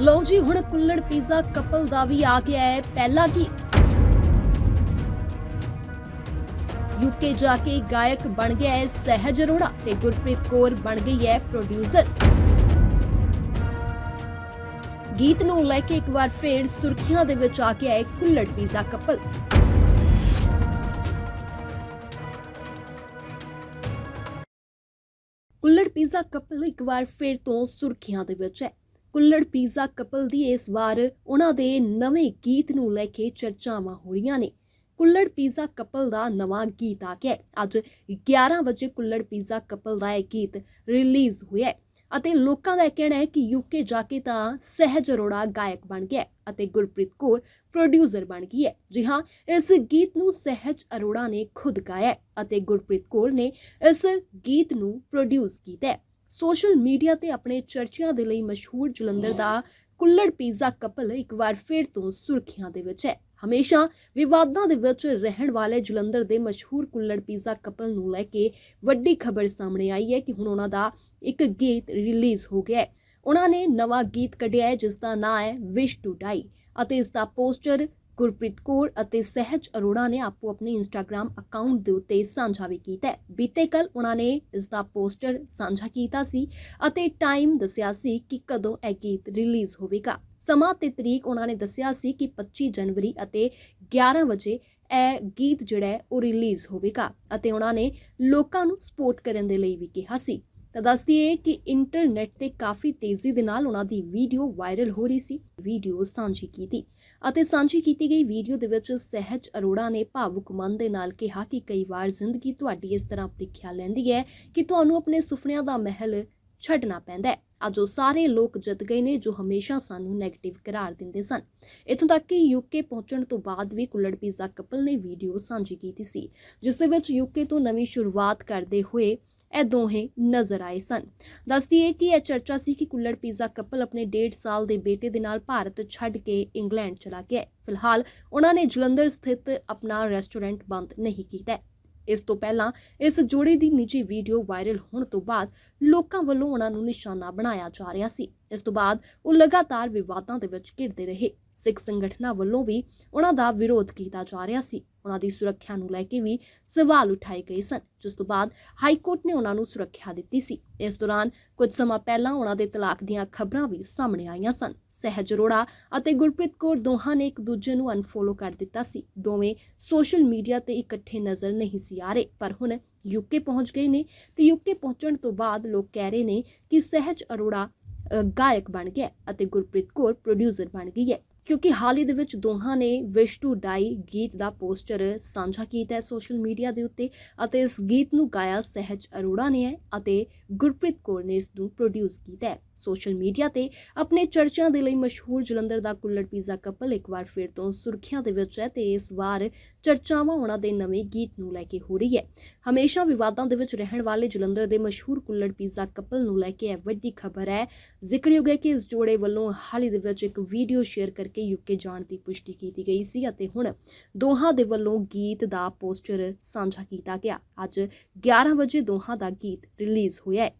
ਲਓ ਜੀ, ਹੁਣ ਕੁੱਲੜ ਪੀਜ਼ਾ ਕਪਲ ਦਾ ਵੀ ਆ ਗਿਆ ਹੈ। ਪਹਿਲਾ ਗੀਤ ਯੂਕੇ ਜਾ ਕੇ ਗਾਇਕ ਬਣ ਗਿਆ ਹੈ ਸਹਿਜ ਅਰੋੜਾ ਤੇ ਗੁਰਪ੍ਰੀਤ ਕੌਰ ਬਣ ਗਈ ਹੈ ਪ੍ਰੋਡਿਊਸਰ ਗੀਤ ਨੂੰ ਲੈ ਕੇ ਇੱਕ ਵਾਰ ਫੇਰ ਸੁਰਖੀਆਂ ਦੇ ਵਿੱਚ ਆ ਗਿਆ ਹੈ Kulhad pizza couple. Kulhad pizza couple ਇੱਕ ਵਾਰ ਫੇਰ ਤੋਂ ਸੁਰਖੀਆਂ ਦੇ ਵਿੱਚ ਹੈ। ਕੁੱਲੜ ਪੀਜ਼ਾ ਕਪਲ ਦੀ ਇਸ ਵਾਰ ਉਹਨਾਂ ਦੇ ਨਵੇਂ ਗੀਤ ਨੂੰ ਲੈ ਕੇ ਚਰਚਾਵਾਂ ਹੋ ਰਹੀਆਂ ਨੇ। ਕੁੱਲੜ ਪੀਜ਼ਾ ਕਪਲ ਦਾ ਨਵਾਂ ਗੀਤ ਆ ਗਿਆ ਅੱਜ 11 ਵਜੇ ਕੁੱਲੜ ਪੀਜ਼ਾ ਕਪਲ ਦਾ ਇਹ ਗੀਤ ਰਿਲੀਜ਼ ਹੋਇਆ ਅਤੇ ਲੋਕਾਂ ਦਾ ਕਹਿਣਾ ਹੈ ਕਿ ਯੂਕੇ ਜਾ ਕੇ ਤਾਂ ਸਹਿਜ ਅਰੋੜਾ ਗਾਇਕ ਬਣ ਗਿਆ ਅਤੇ ਗੁਰਪ੍ਰੀਤ ਕੌਰ ਪ੍ਰੋਡਿਊਸਰ ਬਣ ਗਈ ਹੈ। ਜੀ ਹਾਂ, ਇਸ ਗੀਤ ਨੂੰ ਸਹਿਜ ਅਰੋੜਾ ਨੇ ਖੁਦ ਗਾਇਆ ਅਤੇ ਗੁਰਪ੍ਰੀਤ ਕੌਰ ਨੇ ਇਸ ਗੀਤ ਨੂੰ ਪ੍ਰੋਡਿਊਸ ਕੀਤਾ ਸੋਸ਼ਲ ਮੀਡੀਆ ਤੇ ਆਪਣੇ ਚਰਚਿਆਂ ਦੇ ਲਈ ਮਸ਼ਹੂਰ ਜਲੰਧਰ ਦਾ ਕੁੱਲੜ ਪੀਜ਼ਾ ਕਪਲ ਇੱਕ ਵਾਰ ਫਿਰ ਤੋਂ ਸੁਰਖੀਆਂ ਦੇ ਵਿੱਚ ਹੈ। ਹਮੇਸ਼ਾ ਵਿਵਾਦਾਂ ਦੇ ਵਿੱਚ ਰਹਿਣ ਵਾਲੇ ਜਲੰਧਰ ਦੇ ਮਸ਼ਹੂਰ ਕੁੱਲੜ ਪੀਜ਼ਾ ਕਪਲ ਨੂੰ ਲੈ ਕੇ ਵੱਡੀ ਖਬਰ ਸਾਹਮਣੇ ਆਈ ਹੈ ਕਿ ਹੁਣ ਉਹਨਾਂ ਦਾ ਇੱਕ ਗੀਤ ਰਿਲੀਜ਼ ਹੋ ਗਿਆ ਹੈ। ਉਹਨਾਂ ਨੇ ਨਵਾਂ ਗੀਤ ਕੱਢਿਆ ਹੈ ਜਿਸ ਦਾ ਨਾਮ ਹੈ ਵਿਸ਼ ਟੂ ਡਾਈ ਅਤੇ ਇਸ ਦਾ ਪੋਸਟਰ ਗੁਰਪ੍ਰੀਤ ਕੌਰ ਅਤੇ ਸਹਿਜ ਅਰੋੜਾ ਨੇ ਆਪੋ ਆਪਣੇ ਇੰਸਟਾਗ੍ਰam ਅਕਾਊਂਟ ਦੇ ਉੱਤੇ ਸਾਂਝਾ ਵੀ ਕੀਤਾ ਬੀਤੇ ਕੱਲ ਉਹਨਾਂ ਨੇ ਇਸ ਦਾ ਪੋਸਟਰ ਸਾਂਝਾ ਕੀਤਾ ਸੀ ਅਤੇ ਟਾਈਮ ਦੱਸਿਆ ਸੀ ਕਿ ਕਦੋਂ ਇਹ ਗੀਤ ਰਿਲੀਜ਼ ਹੋਵੇਗਾ। ਸਮਾਂ ਤੇ ਤਰੀਕ ਉਹਨਾਂ ਨੇ ਦੱਸਿਆ ਸੀ ਕਿ 25 ਜਨਵਰੀ ਅਤੇ 11 ਵਜੇ ਇਹ ਗੀਤ ਜਿਹੜਾ ਉਹ ਰਿਲੀਜ਼ ਹੋਵੇਗਾ ਅਤੇ ਉਹਨਾਂ ਨੇ ਲੋਕਾਂ ਨੂੰ ਸਪੋਰਟ ਕਰਨ ਦੇ ਲਈ ਵੀ ਕਿਹਾ ਸੀ। ਤਾਂ ਦੱਸਦੀ ਹੈ ਕਿ ਇੰਟਰਨੈਟ ਤੇ ਕਾਫੀ ਤੇਜ਼ੀ ਦੇ ਨਾਲ ਉਹਨਾਂ ਦੀ ਵੀਡੀਓ ਵਾਇਰਲ ਹੋ ਰਹੀ ਸੀ ਵੀਡੀਓ ਸਾਂਝੀ ਕੀਤੀ ਅਤੇ ਸਾਂਝੀ ਕੀਤੀ ਗਈ ਵੀਡੀਓ ਦੇ ਵਿੱਚ ਸਹਿਜ ਅਰੋੜਾ ਨੇ ਭਾਵੁਕ ਮਨ ਦੇ ਨਾਲ ਕਿਹਾ ਕਿ ਕਈ ਵਾਰ ਜ਼ਿੰਦਗੀ ਤੁਹਾਡੀ ਇਸ ਤਰ੍ਹਾਂ ਪ੍ਰੀਖਿਆ ਲੈਂਦੀ ਹੈ ਕਿ ਤੁਹਾਨੂੰ ਆਪਣੇ ਸੁਪਨਿਆਂ ਦਾ ਮਹਿਲ ਛੱਡਣਾ ਪੈਂਦਾ ਹੈ। ਅੱਜ ਉਹ ਸਾਰੇ ਲੋਕ ਜਿੱਤ ਗਏ ਨੇ ਜੋ ਹਮੇਸ਼ਾ ਸਾਨੂੰ 네ਗੇਟਿਵ ਕਰਾਰ ਦਿੰਦੇ ਸਨ। ਇਥੋਂ ਤੱਕ ਕਿ ਯੂਕੇ ਪਹੁੰਚਣ ਤੋਂ ਬਾਅਦ ਵੀ ਕੁੱਲੜ ਪੀਜ਼ਾ ਕਪਲ ਨੇ ਵੀਡੀਓ ਸਾਂਝੀ ਕੀਤੀ ਸੀ, ਜਿਸ ਦੇ ਵਿੱਚ ਯੂਕੇ ਤੋਂ ਨਵੀਂ ਸ਼ੁਰੂਆਤ ਕਰਦੇ ਹੋਏ ਇਹ ਦੋਹੇ ਨਜ਼ਰ ਆਏ ਸਨ। ਦੱਸਦੀ ਹੈ ਕਿ ਇਹ ਚਰਚਾ ਸੀ ਕਿ ਕੁੱਲੜ ਪੀਜ਼ਾ ਕਪਲ ਆਪਣੇ 1.5 ਸਾਲ ਦੇ ਬੇਟੇ ਦੇ ਨਾਲ ਭਾਰਤ ਛੱਡ ਕੇ ਇੰਗਲੈਂਡ ਚਲਾ ਗਿਆ ਫਿਲਹਾਲ ਉਹਨਾਂ ਨੇ ਜਲੰਧਰ ਸਥਿਤ ਆਪਣਾ ਰੈਸਟੋਰੈਂਟ ਬੰਦ ਨਹੀਂ ਕੀਤਾ ਇਸ ਤੋਂ ਪਹਿਲਾਂ ਇਸ ਜੋੜੇ ਦੀ ਨਿੱਜੀ ਵੀਡੀਓ ਵਾਇਰਲ ਹੋਣ ਤੋਂ ਬਾਅਦ ਲੋਕਾਂ ਵੱਲੋਂ ਉਹਨਾਂ ਨੂੰ ਨਿਸ਼ਾਨਾ ਬਣਾਇਆ ਜਾ ਰਿਹਾ ਸੀ। ਇਸ ਤੋਂ ਬਾਅਦ ਉਹ ਲਗਾਤਾਰ ਵਿਵਾਦਾਂ ਦੇ ਵਿੱਚ ਘਿਰਦੇ ਰਹੇ। ਸਿੱਖ ਸੰਗਠਨਾਂ ਵੱਲੋਂ ਵੀ ਉਹਨਾਂ ਦਾ ਵਿਰੋਧ ਕੀਤਾ ਜਾ ਰਿਹਾ ਸੀ। ਉਹਨਾਂ ਦੀ ਸੁਰੱਖਿਆ ਨੂੰ ਲੈ ਕੇ ਵੀ ਸਵਾਲ ਉਠਾਏ ਗਏ ਸਨ, ਜਿਸ ਤੋਂ ਬਾਅਦ ਹਾਈ ਕੋਰਟ ਨੇ ਉਹਨਾਂ ਨੂੰ ਸੁਰੱਖਿਆ ਦਿੱਤੀ ਸੀ। ਇਸ ਦੌਰਾਨ ਕੁਝ ਸਮਾਂ ਪਹਿਲਾਂ ਉਹਨਾਂ ਦੇ ਤਲਾਕ ਦੀਆਂ ਖਬਰਾਂ ਵੀ ਸਾਹਮਣੇ ਆਈਆਂ ਸਨ। ਸਹਿਜ ਅਰੋੜਾ ਅਤੇ ਗੁਰਪ੍ਰੀਤ ਕੌਰ ਦੋਹਾਂ ਨੇ ਇੱਕ ਦੂਜੇ ਨੂੰ ਅਨਫੋਲੋ ਕਰ ਦਿੱਤਾ ਸੀ। ਦੋਵੇਂ ਸੋਸ਼ਲ ਮੀਡੀਆ ਤੇ ਇਕੱਠੇ ਨਜ਼ਰ ਨਹੀਂ ਸੀ ਆ ਰਹੇ, ਪਰ ਹੁਣ ਯੂਕੇ ਪਹੁੰਚ ਗਏ ਨੇ ਤੇ ਯੂਕੇ ਪਹੁੰਚਣ ਤੋਂ ਬਾਅਦ ਲੋਕ ਕਹਿ ਰਹੇ ਨੇ ਕਿ ਸਹਿਜ ਅਰੋੜਾ ਗਾਇਕ ਬਣ ਗਿਆ ਅਤੇ ਗੁਰਪ੍ਰੀਤ ਕੌਰ ਪ੍ਰੋਡਿਊਸਰ ਬਣ ਗਈ ਹੈ। ਕਿਉਂਕਿ ਹਾਲ ਹੀ ਦੇ ਵਿੱਚ ਦੋਹਾਂ ਨੇ ਵਿਸ਼ ਟੂ ਡਾਈ ਗੀਤ ਦਾ ਪੋਸਟਰ ਸਾਂਝਾ ਕੀਤਾ ਹੈ ਸੋਸ਼ਲ ਮੀਡੀਆ ਦੇ ਉੱਤੇ ਅਤੇ ਇਸ ਗੀਤ ਨੂੰ ਗਾਇਆ ਸਹਿਜ ਅਰੋੜਾ ਨੇ ਹੈ ਅਤੇ ਗੁਰਪ੍ਰੀਤ ਕੌਰ ਨੇ ਇਸ ਨੂੰ ਪ੍ਰੋਡਿਊਸ ਕੀਤਾ ਹੈ। ਸੋਸ਼ਲ ਮੀਡੀਆ ਤੇ ਆਪਣੇ ਚਰਚਿਆਂ ਦੇ ਲਈ ਮਸ਼ਹੂਰ ਜਲੰਧਰ ਦਾ ਕੁੱਲੜ ਪੀਜ਼ਾ ਕਪਲ ਇੱਕ ਵਾਰ ਫਿਰ ਤੋਂ ਸੁਰਖੀਆਂ ਦੇ ਵਿੱਚ ਹੈ ਤੇ ਇਸ ਵਾਰ ਚਰਚਾਵਾਂ ਉਹਨਾਂ ਦੇ ਨਵੇਂ ਗੀਤ ਨੂੰ ਲੈ ਕੇ ਹੋ ਰਹੀ ਹੈ। ਹਮੇਸ਼ਾ ਵਿਵਾਦਾਂ ਦੇ ਵਿੱਚ ਰਹਿਣ ਵਾਲੇ ਜਲੰਧਰ ਦੇ ਮਸ਼ਹੂਰ ਕੁੱਲੜ ਪੀਜ਼ਾ ਕਪਲ ਨੂੰ ਲੈ ਕੇ ਇਹ ਵੱਡੀ ਖਬਰ ਹੈ। ਜ਼ਿਕਰਯੋਗ ਹੈ ਕਿ ਇਸ ਜੋੜੇ ਵੱਲੋਂ ਹਾਲ ਹੀ ਦੇ ਵਿੱਚ ਇੱਕ ਵੀਡੀਓ ਸ਼ੇਅਰ ਕਰਕੇ ਯੂਕੇ ਜਾਣ ਦੀ ਪੁਸ਼ਟੀ ਕੀਤੀ ਗਈ ਸੀ ਅਤੇ ਹੁਣ ਦੋਹਾਂ ਦੇ ਵੱਲੋਂ ਗੀਤ ਦਾ ਪੋਸਟਰ ਸਾਂਝਾ ਕੀਤਾ ਗਿਆ। ਅੱਜ 11 ਵਜੇ ਦੋਹਾਂ ਦਾ ਗੀਤ ਰਿਲੀਜ਼ ਹੋਇਆ ਹੈ।